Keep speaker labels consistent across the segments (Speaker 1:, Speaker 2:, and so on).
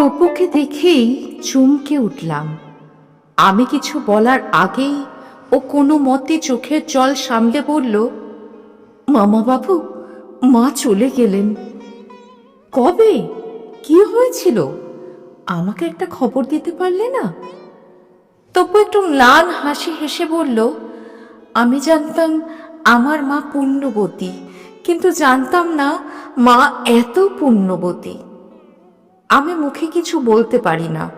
Speaker 1: তপুকে দেখেই চমকে উঠলাম। আমি কিছু বলার আগেই ও কোনো মতে চোখের জল সামলে বলল মামা বাবু মা চলে গেলেন। কবে? কি হয়েছিল? আমাকে একটা খবর দিতে পারলে না? তবু একটু ম্লান হাসি হেসে বলল, আমি জানতাম আমার মা পুণ্যবতী, কিন্তু জানতাম না মা এত পুণ্যবতী। আমি মুখে কিছু বলতে পারি না।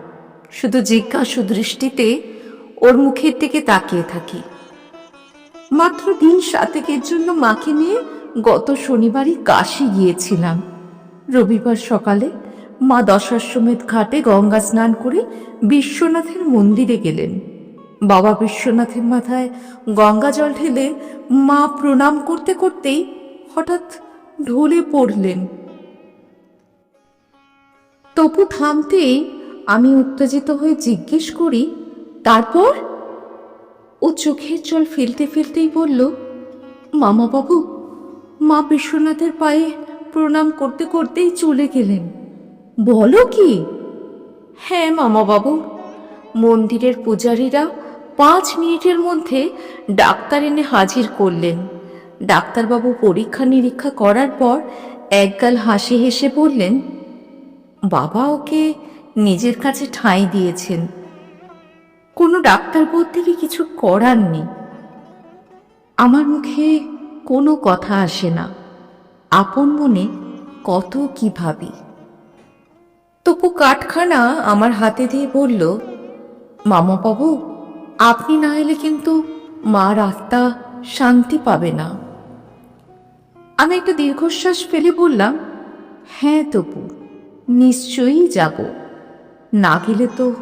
Speaker 1: শুধু জিজ্ঞাসু দৃষ্টিতে ওর মুখের দিকে তাকিয়ে থাকি। মাত্র দিন সাতেকের জন্য মাকে নিয়ে গত শনিবারই কাশি গিয়েছিলাম। রবিবার সকালে মা দশাশ্বমেধ ঘাটে গঙ্গা স্নান করে বিশ্বনাথের মন্দিরে গেলেন। বাবা বিশ্বনাথের মাথায় গঙ্গা জল ঢেলে মা প্রণাম করতে করতেই হঠাৎ ঢলে পড়লেন। তপু থামতেই আমি উত্তেজিত হয়ে জিজ্ঞেস করি, তারপর? ও চোখের জল ফেলতে ফেলতেই বলল মামা বাবু মা বিশ্বনাথের পায়ে প্রণাম করতে করতেই চলে গেলেন। বলো কি? হ্যাঁ মামা বাবু মন্দিরের পূজারীরা পাঁচ মিনিটের মধ্যে ডাক্তার এনে হাজির করলেন। ডাক্তারবাবু পরীক্ষা নিরীক্ষা করার পর একগাল হাসি হেসে বললেন বাবা ওকে নিজের কাছে ঠাঁই দিয়েছেন। কোনো ডাক্তার থেকে কিছু করার নেই আমার মুখে কোনো কথা আসে না। আপন মনে কত কি ভাবি। তপু কাঠখানা আমার হাতে দিয়ে বলল মামা বাবু আপনি না এলে কিন্তু মার আত্মা শান্তি পাবে না। আমি একটা দীর্ঘশ্বাস ফেলে বললাম হ্যাঁ তপু নিশ্চয়ই যাব। না গেলে তো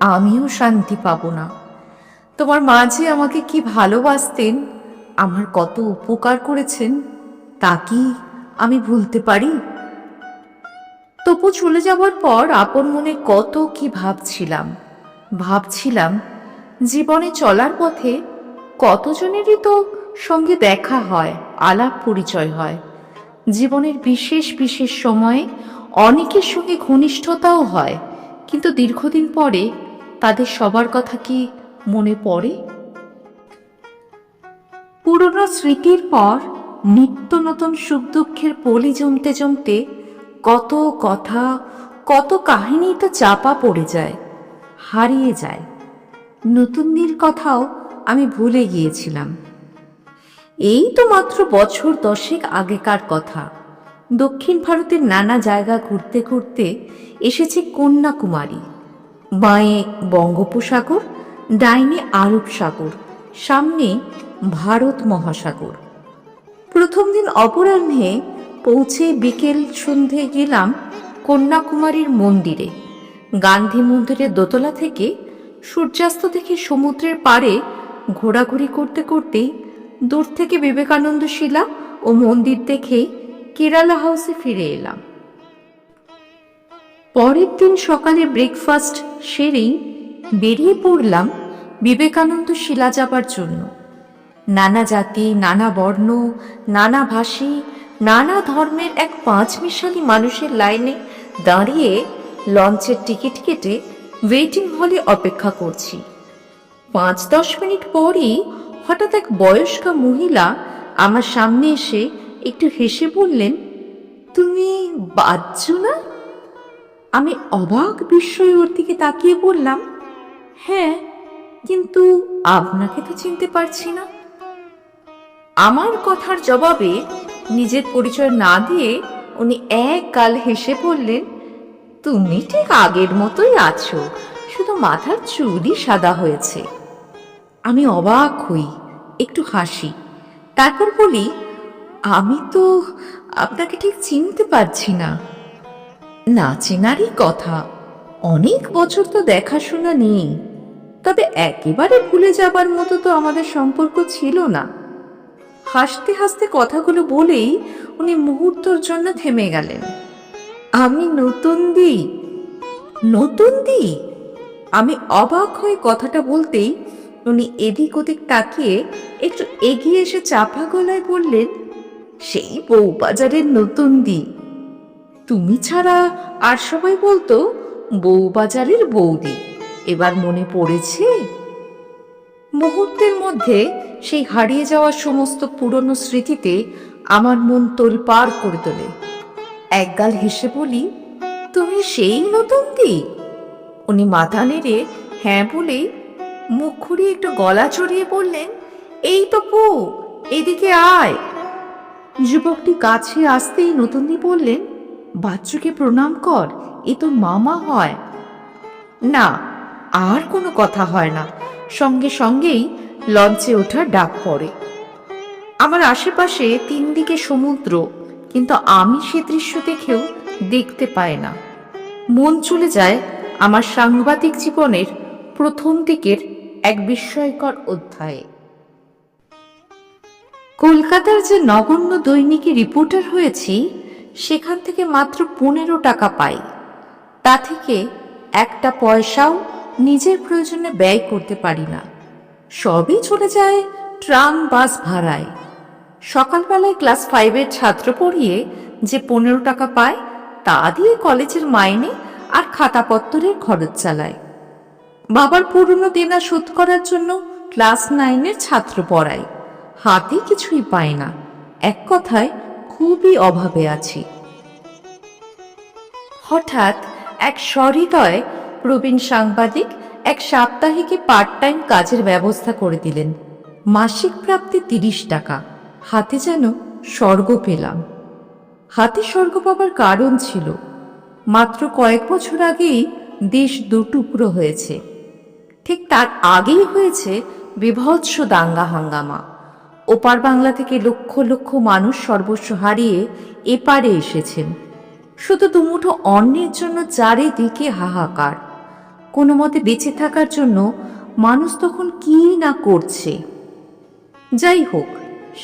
Speaker 1: আমিও শান্তি পাব না। তোমার মাঝে আমাকে কি ভালোবাসতেন, আমার কত উপকার করেছেন, তা কি আমি ভুলতে পারি? তপু চলে যাবার পর আপন মনে কত কি ভাবছিলাম। ভাবছিলাম, জীবনে চলার পথে কতজনেরই তো সঙ্গে দেখা হয়, আলাপ পরিচয় হয়। জীবনের বিশেষ বিশেষ সময়ে অনেকের সঙ্গে ঘনিষ্ঠতাও হয়, কিন্তু দীর্ঘদিন পরে তাদের সবার কথা কি মনে পড়ে? পুরনো স্মৃতির পর নিত্য নতুন সুখ দুঃখের পলি জমতে জমতে কত কথা, কত কাহিনী তো চাপা পড়ে যায়, হারিয়ে যায়। নতুন নতুনদের কথাও আমি ভুলে গিয়েছিলাম। এই তো মাত্র বছর দশেক আগেকার কথা। দক্ষিণ ভারতের নানা জায়গা ঘুরতে ঘুরতে এসেছে কন্যাকুমারী। বাঁয়ে বঙ্গোপসাগর, ডাইনে আরব সাগর, সামনে ভারত মহাসাগর। প্রথম দিন অপরাহ্নে পৌঁছে বিকেল সন্ধে গেলাম কন্যাকুমারীর মন্দিরে। গান্ধী মন্দিরের দোতলা থেকে সূর্যাস্ত দেখে সমুদ্রের পাড়ে ঘোরাঘুরি করতে করতেই দূর থেকে বিবেকানন্দ শিলা ও মন্দির দেখে কেরালা হাউসে ফিরে এলাম। পরের দিন সকালে ব্রেকফাস্ট সেরেই বেরিয়ে পড়লাম বিবেকানন্দ শিলা যাবার জন্য। নানা জাতি, নানা বর্ণ, নানা ভাষী, নানা ধর্মের এক পাঁচ মিশালি মানুষের লাইনে দাঁড়িয়ে লঞ্চের টিকিট কেটে ওয়েটিং হলে অপেক্ষা করছি। পাঁচ দশ মিনিট পরই হঠাৎ এক বয়স্কা মহিলা আমার সামনে এসে একটু হেসে বললেন, তুমি বাজছো না? আমি অবাক বিস্ময়ে ওর দিকে তাকিয়ে বললাম হ্যাঁ কিন্তু আপনাকে তো চিনতে পারছি না। আমার কথার জবাবে নিজের পরিচয় না দিয়ে উনি এক গাল হেসে বললেন, তুমি ঠিক আগের মতোই আছো, শুধু মাথার চুলই সাদা হয়েছে। আমি অবাক হই, একটু হাসি, তারপর বলি আমি তো আপনাকে ঠিক চিনতে পারছি না। না চেনারই কথা। অনেক বছর তো দেখাশোনা নেই। তবে একেবারে ভুলে যাবার মতো তো আমাদের সম্পর্ক ছিল না। হাসতে হাসতে কথাগুলো বলেই উনি মুহূর্তর জন্য থেমে গেলেন। আমি নতুন দি। নতুন দি? আমি অবাক হয়ে কথাটা বলতেই উনি এদিক ওদিক তাকিয়ে একটু এগিয়ে এসে চাপা গলায় বললেন সেই বউবাজারের নতুন দি তুমি ছাড়া আর সবাই বলতো, বউবাজারের বৌদি। এবার মনে পড়েছে? মুহূর্তের মধ্যে সেই হারিয়ে যাওয়া সমস্ত পুরনো স্মৃতিতে আমার মন তোলপাড় করে তোলে। একগাল হেসে বলি, তুমি সেই নতুন দি উনি মাথা নেড়ে হ্যাঁ বলেই মুখ ঘুরিয়ে একটু গলা চড়িয়ে বললেন, এই তো পু এদিকে আয়। যুবকটি কাছে আসতেই নতুনদি বললেন, বাচ্চুকে প্রণাম কর, এ তো মামা হয়। না, আর কোনো কথা হয় না। সঙ্গে সঙ্গেই লঞ্চে ওঠার ডাক পড়ে। আমার আশেপাশে তিন দিকে সমুদ্র, কিন্তু আমি সে দৃশ্য দেখেও দেখতে পাই না। মন চলে যায় আমার সাংবাদিক জীবনের প্রথম দিকের এক বিস্ময়কর অধ্যায়ে। কলকাতার যে নগণ্য দৈনিকে রিপোর্টার হয়েছি, সেখান থেকে মাত্র পনেরো টাকা পাই। তা থেকে একটা পয়সাও নিজের প্রয়োজনে ব্যয় করতে পারি না। সবই চলে যায় ট্রাম বাস ভাড়ায়। সকালবেলায় ক্লাস ফাইভের ছাত্র পড়িয়ে যে পনেরো টাকা পায় তা দিয়ে কলেজের মাইনে আর খাতাপত্তরের খরচ চালায় বাবার পুরনো দেনা শোধ করার জন্য ক্লাস নাইনের ছাত্র পড়াই হাতে কিছুই পায় না। এক কথায় খুবই অভাবে আছি। হঠাৎ এক সহৃদয় প্রবীণ সাংবাদিক এক সাপ্তাহিকে পার্ট টাইম কাজের ব্যবস্থা করে দিলেন। মাসিক প্রাপ্তি তিরিশ টাকা। হাতে যেন স্বর্গ পেলাম। হাতে স্বর্গ পাবার কারণ ছিল, মাত্র কয়েক বছর আগেই দেশ দুটুকরো হয়েছে। ঠিক তার আগেই হয়েছে বিভৎস দাঙ্গা হাঙ্গামা। ওপার বাংলা থেকে লক্ষ লক্ষ মানুষ সর্বস্ব হারিয়ে এপারে এসেছেন। শুধু দুমুঠো অন্যের জন্য চারিদিকে হাহাকার। কোনো মতে বেঁচে থাকার জন্য মানুষ তখন কি না করছে। যাই হোক,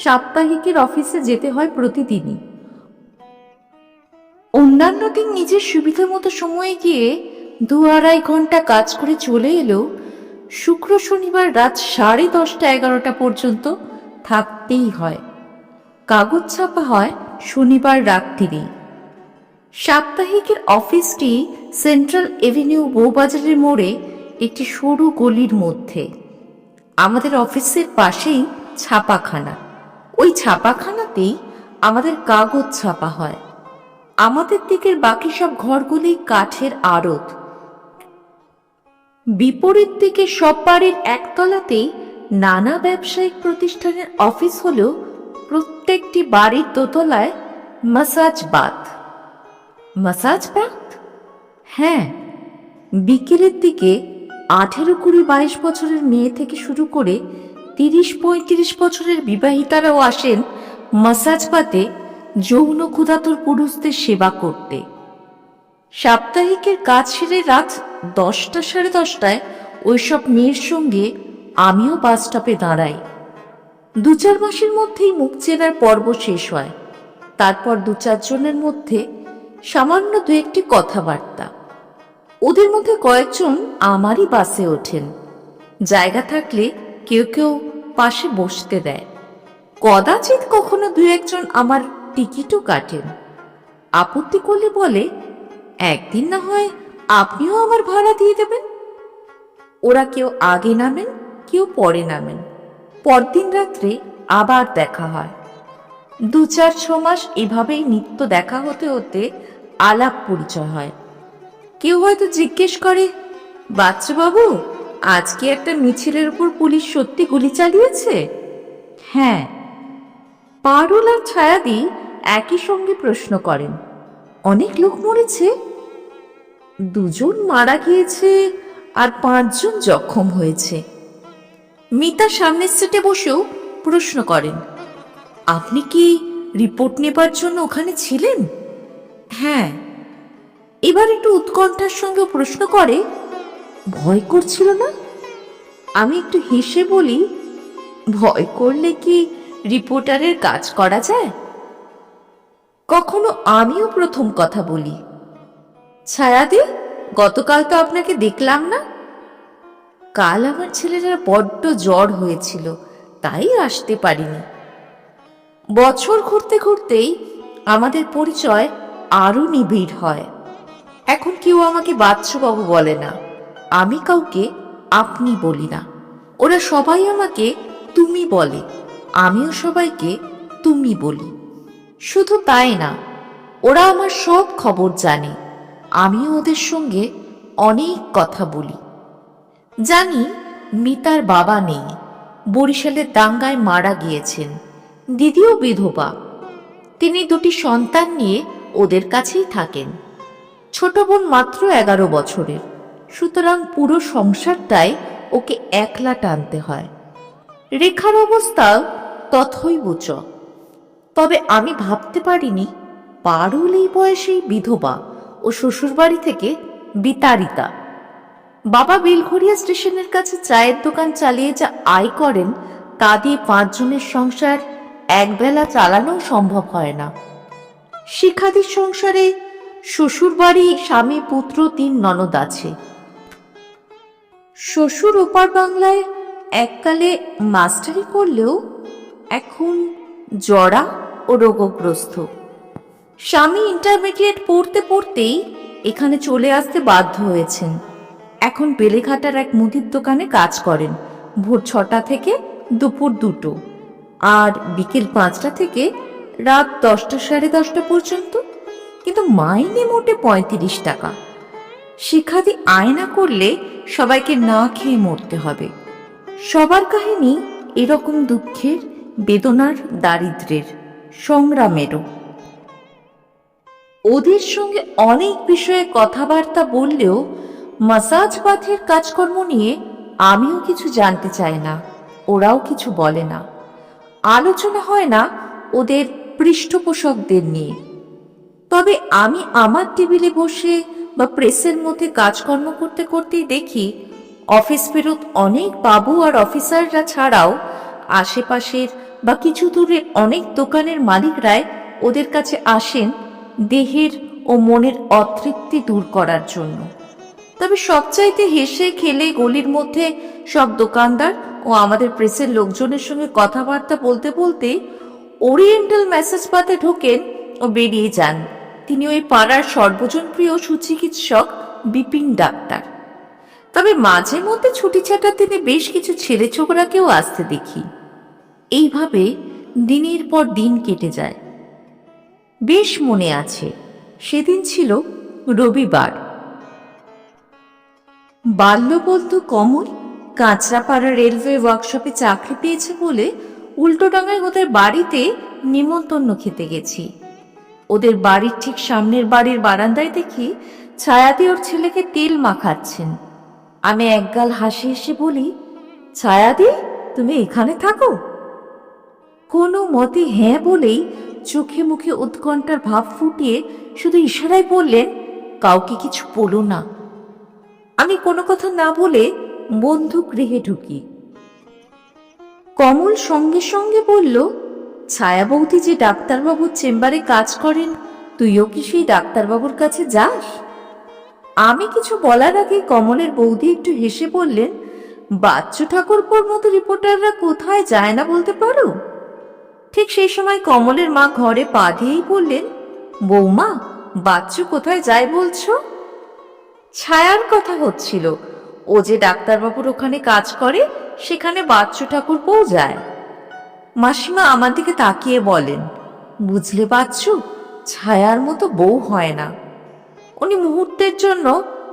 Speaker 1: সাপ্তাহিকের অফিসে যেতে হয় প্রতিদিনই। অন্যান্য দিন নিজের সুবিধা মতো সময়ে গিয়ে দু আড়াই ঘণ্টা কাজ করে চলে এলো শুক্র শনিবার রাত সাড়ে দশটা এগারোটা পর্যন্ত। থাকতেই হয়। কাগজ ছাপা হয় শনিবার রাত্রিরেই সাপ্তাহিকের অফিসটি সেন্ট্রাল এভিনিউ বউবাজারের মোড়ে একটি সরু গলির মধ্যে। আমাদের অফিসের পাশেই ছাপাখানা। ওই ছাপাখানাতেই আমাদের কাগজ ছাপা হয়। আমাদের দিকের বাকি সব ঘরগুলি কাঠের আড়ত। বিপরীত দিকে সব বাড়ির একতলাতেই নানা ব্যবসায়িক প্রতিষ্ঠানের অফিস হলেও প্রত্যেকটি বাড়ির দোতলায় মাসাজ বাথ। Massage bath? হ্যাঁ বিকেলের দিকে আঠেরো কুড়ি বাইশ বছরের মেয়ে থেকে শুরু করে তিরিশ পঁয়ত্রিশ বছরের বিবাহিতারাও আসেন মাসাজ পাতে যৌন ক্ষুধাতুর পুরুষদের সেবা করতে। সাপ্তাহিকের কাজ সেরে রাত দশটা সাড়ে দশটায় ওইসব মেয়ের সঙ্গে আমিও বাস স্টপে দাঁড়াই। দু চার মাসের মধ্যেই মুখ চেনার পর্ব শেষ হয়। তারপর দু চারজনের মধ্যে সামান্য দু একটি কথাবার্তা। ওদের মধ্যে কয়েকজন আমারই বাসে ওঠেন। জায়গা থাকলে কেউ কেউ পাশে বসতে দেয়। কদাচিৎ কখনো দু একজন আমার টিকিটও কাটেন। আপত্তি করলে বলে, একদিন না হয় আপনিও আমার ভাড়া দিয়ে দেবেন? ওরা কেউ আগে নামেন কেউ পরে নামেন। পরদিন রাত্রে আবার দেখা হয়। দু চার ছ মাস এভাবেই নিত্য দেখা হতে হতে আলাপ পরিচয় হয়। কেউ হয়তো জিজ্ঞেস করে, বাচ্চাবাবু, আজকে একটা মিছিলের উপর পুলিশ সত্যি গুলি চালিয়েছে? হ্যাঁ। পারুল আর ছায়াদি একই সঙ্গে প্রশ্ন করেন, অনেক লোক মরেছে? দুজন মারা গিয়েছে আর পাঁচজন জখম হয়েছে। মিতা সামনের সিটে বসেও প্রশ্ন করেন, আপনি কি রিপোর্ট নেবার জন্য ওখানে ছিলেন? হ্যাঁ। এবার একটু উৎকণ্ঠার সঙ্গে প্রশ্ন করে, ভয় করছিল না? আমি একটু হেসে বলি, ভয় করলে কি রিপোর্টারের কাজ করা যায়? কখনো আমিও প্রথম কথা বলি। ছায়াদি গতকাল তো আপনাকে দেখলাম না। কাল আমার ছেলেটার বড্ড জ্বর হয়েছিল, তাই আসতে পারিনি। বছর ঘুরতে ঘুরতেই আমাদের পরিচয় আরও নিবিড় হয়। এখন কেউ আমাকে বাচ্চুবাবু বলে না, আমি কাউকে আপনি বলি না। ওরা সবাই আমাকে তুমি বলে, আমিও সবাইকে তুমি বলি। শুধু তাই না, ওরা আমার সব খবর জানে, আমিও ওদের সঙ্গে অনেক কথা বলি। জানি মিতার বাবা নেই। বরিশালের দাঙ্গায় মারা গিয়েছেন। দিদিও বিধবা। তিনি দুটি সন্তান নিয়ে ওদের কাছেই থাকেন। ছোট বোন মাত্র এগারো বছরের। সুতরাং পুরো সংসারটাই ওকে একলা টানতে হয়। রেখার অবস্থাও তথৈবচ তবে আমি ভাবতে পারিনি, পারুল এই বয়সেই বিধবা ও শ্বশুরবাড়ি থেকে বিতাড়িতা। বাবা বেলঘরিয়া স্টেশনের কাছে চায়ের দোকান চালিয়ে যা আয় করেন, তা দিয়ে পাঁচজনের সংসার একবেলা চালানো সম্ভব হয় না। শিখাদির সংসারে শ্বশুরবাড়ি স্বামী, পুত্র, তিন ননদ আছে। শ্বশুর ওপার বাংলায় এককালে মাস্টারি করলেও এখন জরা ও রোগগ্রস্ত। স্বামী ইন্টারমিডিয়েট পড়তে পড়তেই এখানে চলে আসতে বাধ্য হয়েছেন। এখন বেলেঘাটার এক মুদির দোকানে কাজ করেন। ভোর ছটা থেকে দুপুর দুটো। আর বিকেল পাঁচটা থেকে রাত দশটা সাড়ে দশটা পর্যন্ত। কিন্তু মাইনে মোটে পঁয়ত্রিশ টাকা। শিখাদি আয়না করলে সবাইকে না খেয়ে মরতে হবে। সবার কাহিনী এরকম দুঃখের, বেদনার, দারিদ্রের সংগ্রামেরও। ওদের সঙ্গে অনেক বিষয়ে কথাবার্তা বললেও মাসাজ পাথের কাজকর্ম নিয়ে আমিও কিছু জানতে চাই না, ওরাও কিছু বলে না। আলোচনা হয় না ওদের পৃষ্ঠপোষকদের নিয়ে। তবে আমি আমার টেবিলে বসে বা প্রেসের মধ্যে কাজকর্ম করতে করতেই দেখি, অফিস ফেরত অনেক বাবু আর অফিসাররা ছাড়াও আশেপাশের বা কিছু দূরে অনেক দোকানের মালিকরাই ওদের কাছে আসেন দেহের ও মনের অতৃপ্তি দূর করার জন্য। তবে সবচাইতে হেসে খেলে গলির মধ্যে সব দোকানদার ও আমাদের প্রেসের লোকজনের সঙ্গে কথাবার্তা বলতে বলতে ওরিয়েন্টাল মেসেজ পাতে ঢোকেন ও বেরিয়ে যান। তিনি ওই পাড়ার সর্বজনপ্রিয় সুচিকিৎসক বিপিন ডাক্তার। তবে মাঝে মধ্যে ছুটি ছাটার দিনে বেশ কিছু ছেলে ছোকরাকেও আসতে দেখি। এইভাবে দিনের পর দিন কেটে যায়। বেশ মনে আছে, সেদিন ছিল রবিবার। বাল্যবন্ধু কমল কাঁচরাপাড়া রেলওয়ে ওয়ার্কশপে চাকরি পেয়েছে বলে উল্টোডাঙায় ওদের বাড়িতে নিমন্তন্ন খেতে গেছি। ওদের বাড়ির ঠিক সামনের বাড়ির বারান্দায় দেখি ছায়াদি ওর ছেলেকে তেল মাখাচ্ছেন। আমি একগাল হাসি হেসে বলি, ছায়াদি, তুমি এখানে থাকো? কোনো মতে হ্যাঁ বলেই চোখে মুখে উৎকণ্ঠার ভাব ফুটিয়ে শুধু ইশারায় বললেন, কাউকে কিছু বলো না। আমি কোনো কথা না বলে বন্ধু গৃহে ঢুকি। কমল সঙ্গে সঙ্গে বলল ছায়া বৌদি যে ডাক্তারবাবুর চেম্বারে কাজ করেন, তুইও কি সেই ডাক্তারবাবুর কাছে যাস? আমি কিছু বলার আগে কমলের বৌদি একটু হেসে বললেন, বাচ্চু ঠাকুরপোর মতো রিপোর্টাররা কোথায় যায় না বলতে পারো? ঠিক সেই সময় কমলের মা ঘরে পা দিয়েই বললেন, বৌমা, বাচ্চু কোথায় যায় বলছো? ছায়ার কথা হচ্ছিল। ও যে ডাক্তারবাবুর ওখানে কাজ করে, সেখানে বাচ্চু ঠাকুর যায় মাসিমা আমার দিকে তাকিয়ে বলেন, বুঝলে বাচ্চু, ছায়ার মতো বউ হয় না। উনি মুহূর্তের জন্য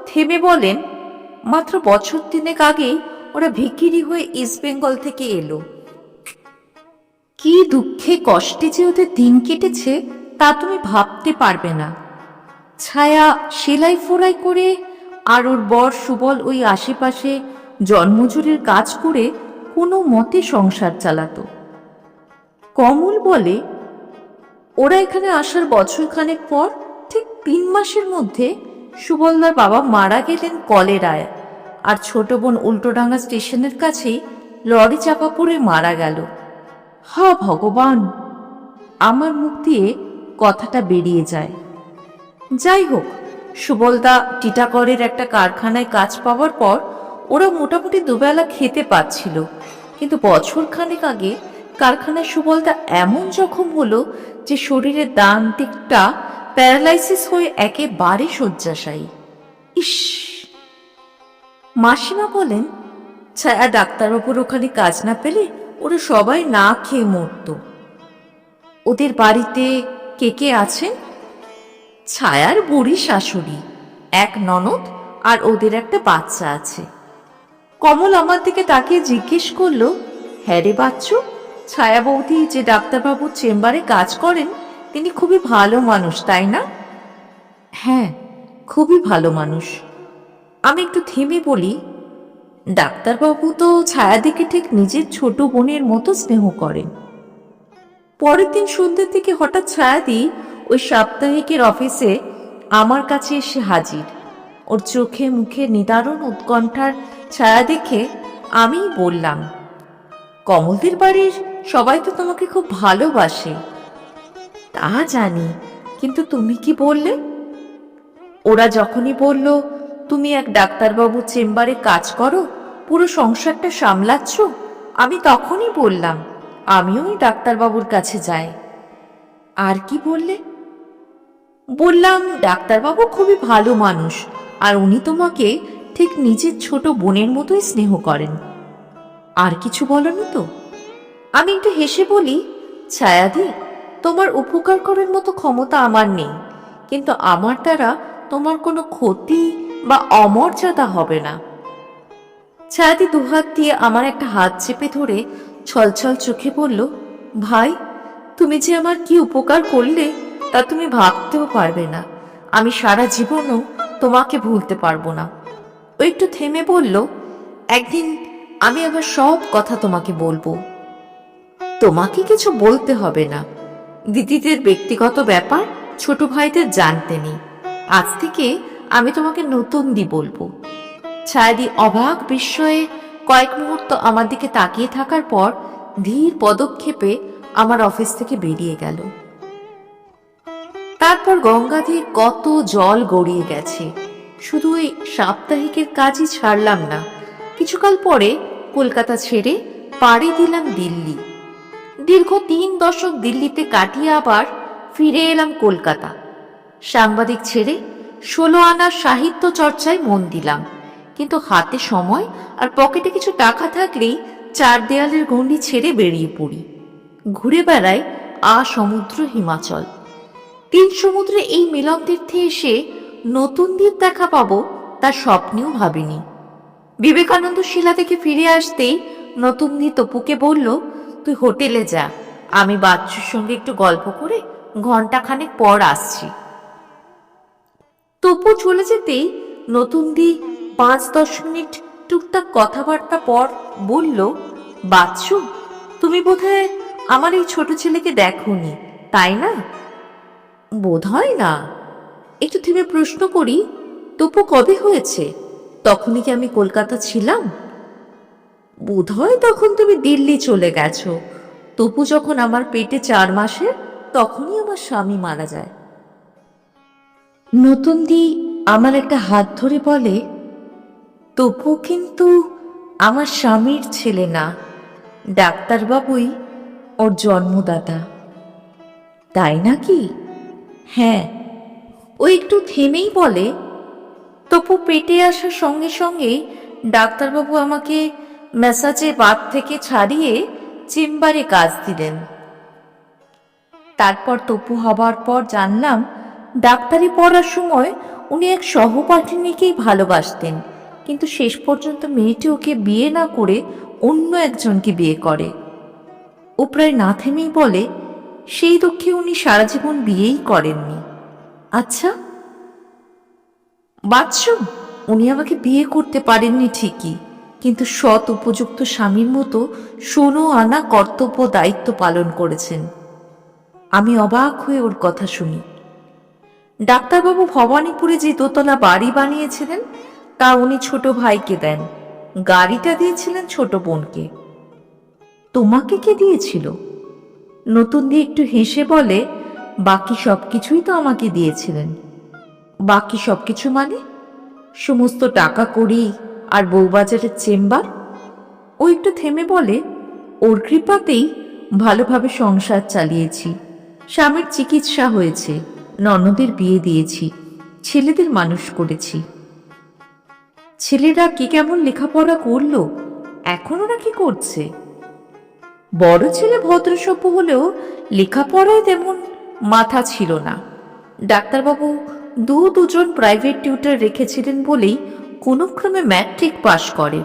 Speaker 1: থেমে বলেন, মাত্র বছর তিনেক আগেই ওরা ভিকিরি হয়ে ইস্ট বেঙ্গল থেকে এলো। কি দুঃখে কষ্টে যে ওদের দিন কেটেছে, তা তুমি ভাবতে পারবে না। ছায়া সেলাই ফোড়াই করে আর ওর বর সুবল ওই আশেপাশে জন্মজুরির কাজ করে কোনো মতে সংসার চালাতো। কমল বলে, ওরা এখানে আসার বছরখানেক পর, ঠিক তিন মাসের মধ্যে সুবলদার বাবা মারা গেলেন কলেরায় আর ছোট বোন উল্টোডাঙ্গা স্টেশনের কাছেই লরি চাপা পড়ে মারা গেল। হা ভগবান, আমার মুখ দিয়ে কথাটা বেরিয়ে যায়। যাই হোক সুবলদা টিটাগড়ের একটা কারখানায় কাজ পাওয়ার পর ওরা মোটামুটি দুবেলা খেতে পাচ্ছিল। কিন্তু বছর খানেক আগে কারখানায় সুবলদা এমন জখম হলো যে শরীরের ডান দিকটা প্যারালাইসিস হয়ে একেবারে শয্যাশায়ী। ইস! মাসিমা বলেন ছায়া ডাক্তারবাবুর ওখানে কাজ না পেলে ওরা সবাই না খেয়ে মরত। ওদের বাড়িতে কে কে আছেন? ছায়ার বুড়ি শাশুড়ি। এক ননদ আর ওদের একটা বাচ্চা আছে। কমল আমার দিকে তাকিয়ে জিজ্ঞেস করল হ্যাঁ রে বাচ্চু, ছায়া বৌদি যে ডাক্তারবাবুর চেম্বারে কাজ করেন, তিনি খুবই ভালো মানুষ, তাই না? হ্যাঁ খুবই ভালো মানুষ। আমি একটু থেমে বলি, ডাক্তারবাবু তো ছায়াদিকে ঠিক নিজের ছোট বোনের মতো স্নেহ করেন। পরের দিন সন্ধ্যের দিকে হঠাৎ ছায়া ছায়াদি ওই সাপ্তাহিকের অফিসে আমার কাছে এসে হাজির। ওর চোখে মুখে নিদারুণ উৎকণ্ঠার ছায়া দেখে আমি বললাম, কমলদের বাড়ির সবাই তো তোমাকে খুব ভালোবাসে। তা জানি, কিন্তু তুমি কি বললে? ওরা যখনই বলল, তুমি এক ডাক্তারবাবুর চেম্বারে কাজ করো, পুরো সংসারটা সামলাচ্ছ? আমি তখনই বললাম, আমিও ডাক্তারবাবুর কাছে যাই। আর কি বললে? বললাম, ডাক্তারবাবু খুবই ভালো মানুষ, আর উনি তোমাকে ঠিক নিজের ছোট বোনের মতোই স্নেহ করেন। আর কিছু বলনি তো? আমি একটু হেসে বলি, ছায়াদি, তোমার উপকার করার মতো ক্ষমতা আমার নেই, কিন্তু আমার দ্বারা তোমার কোনো ক্ষতি বা অমর্যাদা হবে না। ছায়াদি দুহাত দিয়ে আমার একটা হাত চেপে ধরে ছলছল চোখে বলল, ভাই, তুমি যে আমার কি উপকার করলে তা তুমি ভাবতেও পারবে না। আমি সারা জীবনও তোমাকে ভুলতে পারব না। ও একটু থেমে বলল, একদিন আমি আবার সব কথা তোমাকে বলব। তোমাকে কিছু বলতে হবে না। দিদিদের ব্যক্তিগত ব্যাপার ছোট ভাইদের জানতে নেই। আজ থেকে আমি তোমাকে নতুন দি বলব। ছায়াদি অবাক বিস্ময়ে কয়েক মুহূর্ত আমার দিকে তাকিয়ে থাকার পর ধীর পদক্ষেপে আমার অফিস থেকে বেরিয়ে গেল। তারপর গঙ্গা দিয়ে কত জল গড়িয়ে গেছে। শুধু ওই সাপ্তাহিকের কাজই ছাড়লাম না। কিছুকাল পরে কলকাতা ছেড়ে পাড়ি দিলাম দিল্লি। দীর্ঘ তিন দশক দিল্লিতে কাটিয়ে আবার ফিরে এলাম কলকাতা। সাংবাদিক ছেড়ে ষোলো আনার সাহিত্য চর্চায় মন দিলাম। কিন্তু হাতে সময় আর পকেটে কিছু টাকা থাকলেই চার দেয়ালের গণ্ডি ছেড়ে বেরিয়ে পড়ি। ঘুরে বেড়াই আ সমুদ্র হিমাচল। তিন সমুদ্রে এই মিলন তীর্থে এসে নতুন দ্বীপ দেখা পাবো তার স্বপ্নেও ভাবিনি। বিবেকানন্দ শিলা থেকে ফিরে আসতেই নতুন দি তপুকে বলল, তুই হোটেলে যা, আমি বাচ্চুর সঙ্গে একটু গল্প করে ঘন্টাখানেক পর আসছি। তপু চলে যেতেই নতুন দি পাঁচ দশ মিনিট টুকটাক কথাবার্তা পর বলল, বাচ্চু, তুমি বোধহয় আমার এই ছোট ছেলেকে দেখোনি, তাই না? বোধ হয় না। একটু থেমে প্রশ্ন করি তপু কবে হয়েছে? তখনই কি আমি কলকাতা ছিলাম? বোধ হয় তখন তুমি দিল্লি চলে গেছো। তপু যখন আমার পেটে চার মাসে, তখনই আমার স্বামী মারা যায়। নতুন দি আমার একটা হাত ধরে বলে তপু কিন্তু আমার স্বামীর ছেলে না, ডাক্তারবাবুই ওর জন্মদাতা। তাই নাকি? হ্যাঁ ও একটু থেমেই বলে তপু পেটে আসার সঙ্গে সঙ্গে ডাক্তারবাবু আমাকে ম্যাসাজে বাদ থেকে ছাড়িয়ে চেম্বারে কাজ দিলেন। তারপর তপু হবার পর জানলাম, ডাক্তারি পড়ার সময় উনি এক সহপাঠিনীকেই ভালোবাসতেন, কিন্তু শেষ পর্যন্ত মেয়েটি ওকে বিয়ে না করে অন্য একজনকে বিয়ে করে। ও প্রায় না থেমেই বলে সেই দুঃখে উনি সারা জীবন বিয়েই করেননি। আচ্ছা বাচ্চু উনি আমাকে বিয়ে করতে পারেননি ঠিকই, কিন্তু সৎ উপযুক্ত স্বামীর মতো সোনো আনা কর্তব্য দায়িত্ব পালন করেছেন। আমি অবাক হয়ে ওর কথা শুনি। ডাক্তারবাবু ভবানীপুরে যে দোতলা বাড়ি বানিয়েছিলেন, তা উনি ছোট ভাইকে দেন। গাড়িটা দিয়েছিলেন ছোট বোনকে। তোমাকে কে দিয়েছিল? নতুন দিয়ে একটু হেসে বলে, বাকি সব কিছুই তো আমাকে দিয়েছিলেন। বাকি সব কিছু মানে? সমস্ত টাকা করি আর বউবাজারের চেম্বার। ও একটু থেমে বলে, ওর কৃপাতেই ভালোভাবে সংসার চালিয়েছি। স্বামীর চিকিৎসা হয়েছে, ননদের বিয়ে দিয়েছি, ছেলেদের মানুষ করেছি। ছেলেরা কি কেমন লেখাপড়া করল? এখন ওরা কি করছে? বড় ছেলে ভদ্রসভ্য হলেও লেখাপড়ায় তেমন মাথা ছিল না। ডাক্তারবাবু দু দুজন প্রাইভেট টিউটার রেখেছিলেন বলেই কোনো ক্রমে ম্যাট্রিক পাশ করে।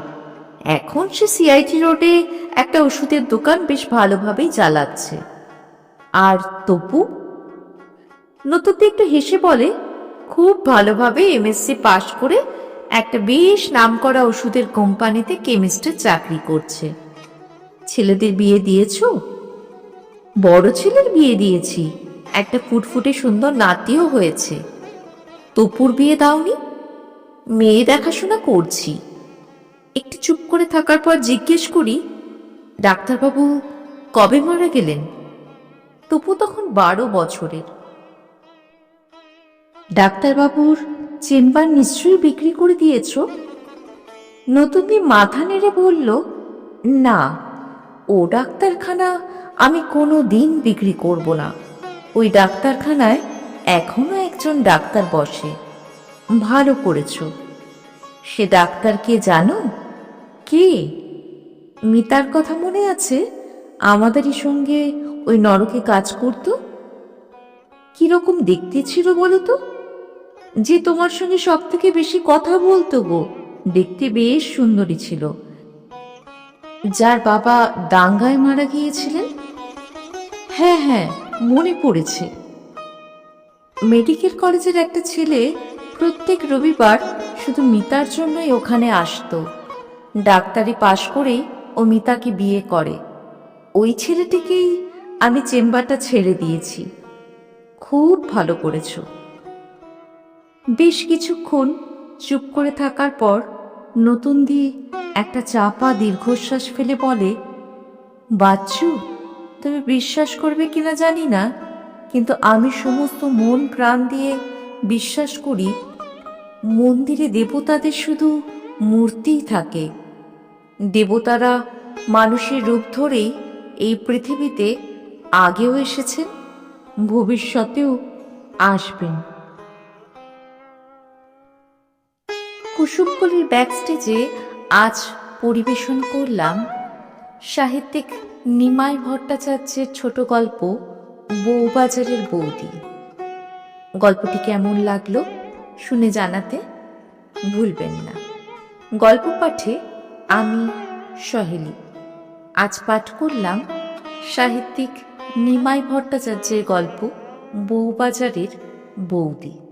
Speaker 1: এখন সে সিআইটি রোডে একটা ওষুধের দোকান বেশ ভালোভাবেই চালাচ্ছে। আর তপু নতুন একটু হেসে বলে, খুব ভালোভাবে এমএসসি পাশ করে একটা বেশ নামকরা ওষুধের কোম্পানিতে কেমিস্টের চাকরি করছে। ছেলেদের বিয়ে দিয়েছ? বড় ছেলের বিয়ে দিয়েছি। একটা ফুটফুটে সুন্দর নাতিও হয়েছে। তপুর বিয়ে দাওনি? মেয়ে দেখাশোনা করছি। একটু চুপ করে থাকার পর জিজ্ঞেস করি, ডাক্তারবাবু কবে মারা গেলেন? তপু তখন বারো বছরের। ডাক্তারবাবুর চেম্বার নিশ্চয়ই বিক্রি করে দিয়েছ? নতুনদি মাথা নেড়ে বলল, না। ও ডাক্তারখানা আমি কোনো দিন বিক্রি করব না। ওই ডাক্তারখানায় এখনও একজন ডাক্তার বসে। ভালো করেছ। সে ডাক্তার কে জানো? কে? মিতার কথা মনে আছে? আমাদেরই সঙ্গে ওই নরকে কাজ করতো? কীরকম দেখতে ছিল বলো তো? যে তোমার সঙ্গে সব থেকে বেশি কথা বলতো গো। দেখতে বেশ সুন্দরী ছিল। যার বাবা দাঙ্গায় মারা গিয়েছিলেন? হ্যাঁ হ্যাঁ মনে পড়েছে। মেডিকেল কলেজের একটা ছেলে প্রত্যেক রবিবার শুধু মিতার জন্যই ওখানে আসতো। ডাক্তারি পাশ করেই ও মিতাকে বিয়ে করে। ওই ছেলেটিকেই আমি চেম্বারটা ছেড়ে দিয়েছি। খুব ভালো করেছ। বেশ কিছুক্ষণ চুপ করে থাকার পর নতুন দি একটা চাপা দীর্ঘশ্বাস ফেলে বলে, বাচ্চু, তুমি বিশ্বাস করবে কিনা জানি না, কিন্তু আমি সমস্ত মন প্রাণ দিয়ে বিশ্বাস করি, মন্দিরে দেবতাদের শুধু মূর্তিই থাকে। দেবতারা মানুষের রূপ ধরেই এই পৃথিবীতে আগেও এসেছেন, ভবিষ্যতেও আসবেন। কুসুমকলির ব্যাকস্টেজে আজ পরিবেশন করলাম সাহিত্যিক নিমাই ভট্টাচার্যের ছোট গল্প, বউবাজারের বৌদি। গল্পটি কেমন লাগল শুনে জানাতে ভুলবেন না। গল্প পাঠে আমি, সহেলি। আজ পাঠ করলাম সাহিত্যিক নিমাই ভট্টাচার্যের গল্প, বউবাজারের বৌদি।